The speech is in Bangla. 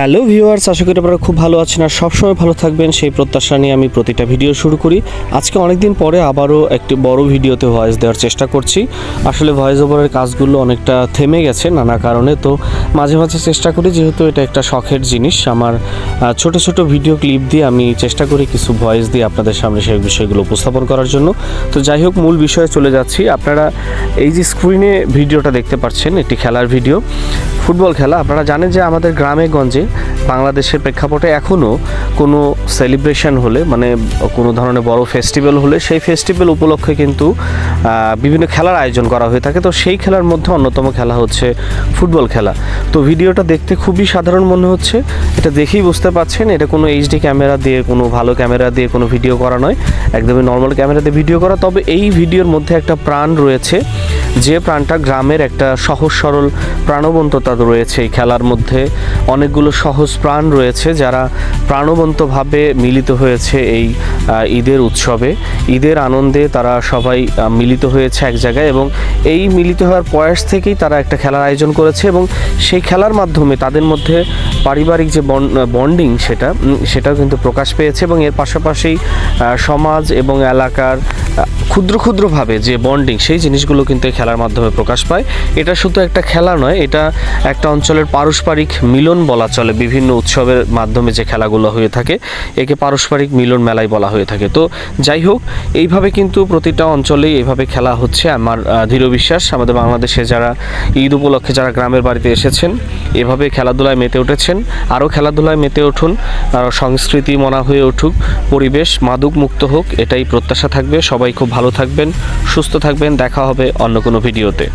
হ্যালো ভিউয়ার্স, আশা করি আপনারা খুব ভালো আছেন আর সবসময় ভালো থাকবেন। সেই প্রত্যাশা নিয়ে আমি প্রতিটা ভিডিও শুরু করি। আজকে অনেকদিন পরে আবারও একটি বড় ভিডিওতে ভয়েস দেওয়ার চেষ্টা করছি। আসলে ভয়েস ওভারের কাজগুলো অনেকটা থেমে গেছে নানা কারণে, তো মাঝে মাঝে চেষ্টা করি, যেহেতু এটা একটা শখের জিনিস। আমার ছোট ছোট ভিডিও ক্লিপ দিয়ে আমি চেষ্টা করি কিছু ভয়েস দিয়ে আপনাদের সামনে সেই বিষয়গুলো উপস্থাপন করার জন্য। তো যাই হোক, মূল বিষয়ে চলে যাচ্ছি। আপনারা এই যে স্ক্রিনে ভিডিওটা দেখতে পাচ্ছেন, একটি খেলার ভিডিও ফুটবল খেলা। আপনারা জানেন যে আমাদের গ্রামে গঞ্জে বাংলাদেশের প্রেক্ষাপটে এখনও কোনো সেলিব্রেশন হলে মানে কোনো ধরনের বড় ফেস্টিভ্যাল হলে, সেই ফেস্টিভ্যাল উপলক্ষে কিন্তু বিভিন্ন খেলার আয়োজন করা হয়ে থাকে। তো সেই খেলার মধ্যে অন্যতম খেলা হচ্ছে ফুটবল খেলা। তো ভিডিওটা দেখতে খুবই সাধারণ মনে হচ্ছে। এটা দেখেই বুঝতে পারছেন, এটা কোনো এইচডি ক্যামেরা দিয়ে, কোনো ভালো ক্যামেরা দিয়ে কোনো ভিডিও করা নয়। একদমই নর্মাল ক্যামেরা দিয়ে ভিডিও করা। তবে এই ভিডিওর মধ্যে একটা প্রাণ রয়েছে। যে প্রাণটা গ্রামের একটা সহজ সরল প্রাণবন্ততা রয়েছে এই খেলার মধ্যে। অনেকগুলো সহজ প্রাণ রয়েছে যারা প্রাণবন্তভাবে মিলিত হয়েছে এই ঈদের উৎসবে। ঈদের আনন্দে তারা সবাই মিলিত হয়েছে এক জায়গায় এবং এই মিলিত হওয়ার প্রয়াস থেকেই তারা একটা খেলার আয়োজন করেছে এবং সেই খেলার মাধ্যমে তাদের মধ্যে পারিবারিক যে বন্ডিং সেটা সেটাও কিন্তু প্রকাশ পেয়েছে এবং এর পাশাপাশি সমাজ এবং এলাকার ক্ষুদ্র ক্ষুদ্রভাবে যে বন্ডিং সেই জিনিসগুলো কিন্তু এই খেলার মাধ্যমে প্রকাশ পায়। এটা শুধু একটা খেলা নয়, এটা একটা অঞ্চলের পারস্পরিক মিলন বলা চলে বিভিন্ন উৎসবের মাধ্যমে যে খেলাগুলো হয়ে থাকে। একে পারস্পরিক মিলন মেলায় বলা হয়ে থাকে। তো যাই হোক, এইভাবে কিন্তু প্রতিটা অঞ্চলেই এইভাবে খেলা হচ্ছে। আমার দৃঢ় বিশ্বাস, আমাদের বাংলাদেশে যারা ঈদ উপলক্ষে যারা গ্রামের বাড়িতে এসেছেন, এভাবে খেলাধুলায় মেতে উঠেছেন। আরও খেলাধুলায় মেতে উঠুন আরও সংস্কৃতি মনা হয়ে উঠুক, পরিবেশ মাদক মুক্ত হোক, এটাই প্রত্যাশা থাকবে। সবাই খুব ভালো থাকবেন, সুস্থ থাকবেন। দেখা হবে অন্য কোনো ভিডিওতে।